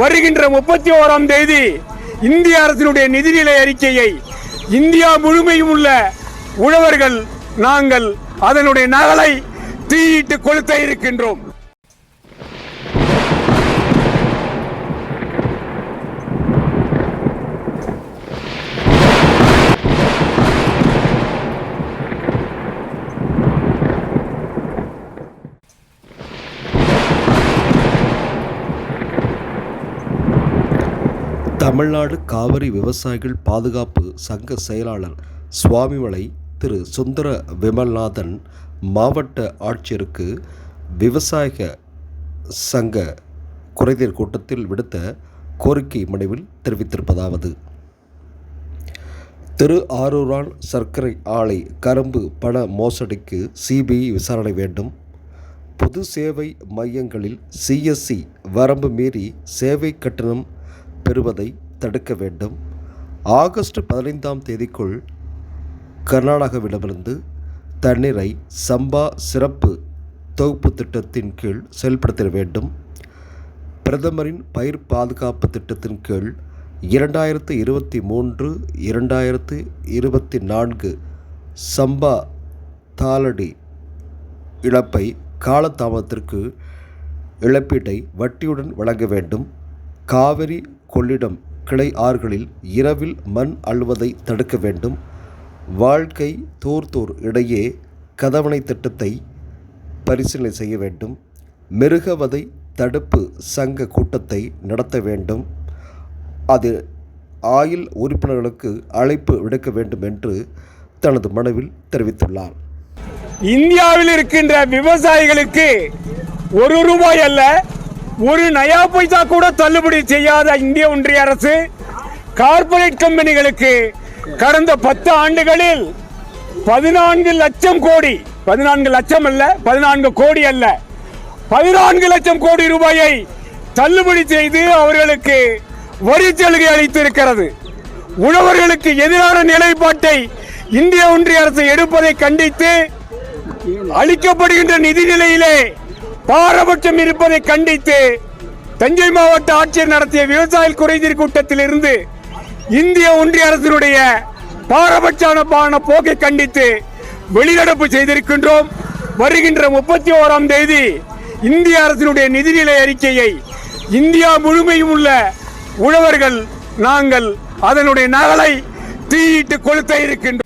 வருகின்ற முப்பத்தி ஓராம் தேதி இந்திய அரசினுடைய நிதிநிலை அறிக்கையை இந்தியா முழுமையும் உள்ள உழவர்கள் நாங்கள் அதனுடைய நகலை தீயிட்டு கொளுத்த இருக்கின்றோம். தமிழ்நாடு காவிரி விவசாயிகள் பாதுகாப்பு சங்க செயலாளர் சுவாமிமலை திரு சுந்தர விமல்நாதன் மாவட்ட ஆட்சியருக்கு விவசாய சங்க குறைதீர் கூட்டத்தில் விடுத்த கோரிக்கை மனுவில் தெரிவித்திருப்பதாவது. திரு ஆரூரான் சர்க்கரை ஆலை கரும்பு பண மோசடிக்கு சிபிஐ விசாரணை வேண்டும். பொது சேவை மையங்களில் சிஎஸ்சி வரம்பு மீறி சேவை கட்டணம் பெறுவதை தடுக்க வேண்டும். ஆகஸ்ட் பதினைந்தாம் தேதிக்குள் கர்நாடகாவிடமிருந்து தண்ணீரை சம்பா சிறப்பு தொகுப்பு திட்டத்தின் கீழ் செயல்படுத்த வேண்டும். பிரதமரின் பயிர் பாதுகாப்பு திட்டத்தின் கீழ் இரண்டாயிரத்து இருபத்தி மூன்று இரண்டாயிரத்து இருபத்தி நான்கு சம்பா தாளடி இழப்பை காலதாமதத்திற்கு இழப்பீட்டை வட்டியுடன் வழங்க வேண்டும். காவிரி கொள்ளிடம் கிளை ஆறுகளில் இரவில் மண் அள்ளுவதை தடுக்க வேண்டும். வாழ்க்கை தோர்தோர் இடையே கதவணை திட்டத்தை பரிசீலனை செய்ய வேண்டும். மிருகவதை தடுப்பு சங்க கூட்டத்தை நடத்த வேண்டும். அது ஆயில் உறுப்பினர்களுக்கு அழைப்பு விடுக்க வேண்டும் என்று தனது மனுவில் தெரிவித்துள்ளார். இந்தியாவில் இருக்கின்ற விவசாயிகளுக்கு ஒரு ரூபாய் அல்ல ஒரு நயா பைசா கூட தள்ளுபடி செய்யாத இந்திய ஒன்றிய அரசு கார்ப்பரேட் கம்பெனிகளுக்கு கடந்த பத்து ஆண்டுகளில் பதினான்கு லட்சம் கோடி பதினான்கு லட்சம் அல்ல பதினான்கு கோடி அல்ல பதினான்கு லட்சம் கோடி ரூபாயை தள்ளுபடி செய்து அவர்களுக்கு வரி சலுகை அளித்திருக்கிறது. உழவர்களுக்கு எதிரான நிலைப்பாட்டை இந்திய ஒன்றிய அரசு எடுப்பதை கண்டித்து அளிக்கப்படுகின்ற நிதிநிலையிலே பாரபட்சம் இருப்பதை கண்டித்து தஞ்சை மாவட்ட ஆட்சியர் நடத்திய விவசாய குறைதீர் கூட்டத்தில் இருந்து இந்திய ஒன்றிய அரசினுடைய பாரபட்சமான போக்கை கண்டித்து வெளிநடப்பு செய்திருக்கின்றோம். வருகின்ற முப்பத்தி ஓராம் தேதி இந்திய அரசினுடைய நிதிநிலை அறிக்கையை இந்தியா முழுமையும் உள்ள உழவர்கள் நாங்கள் அதனுடைய நகலை தீயிட்டு கொளுத்த இருக்கின்றோம்.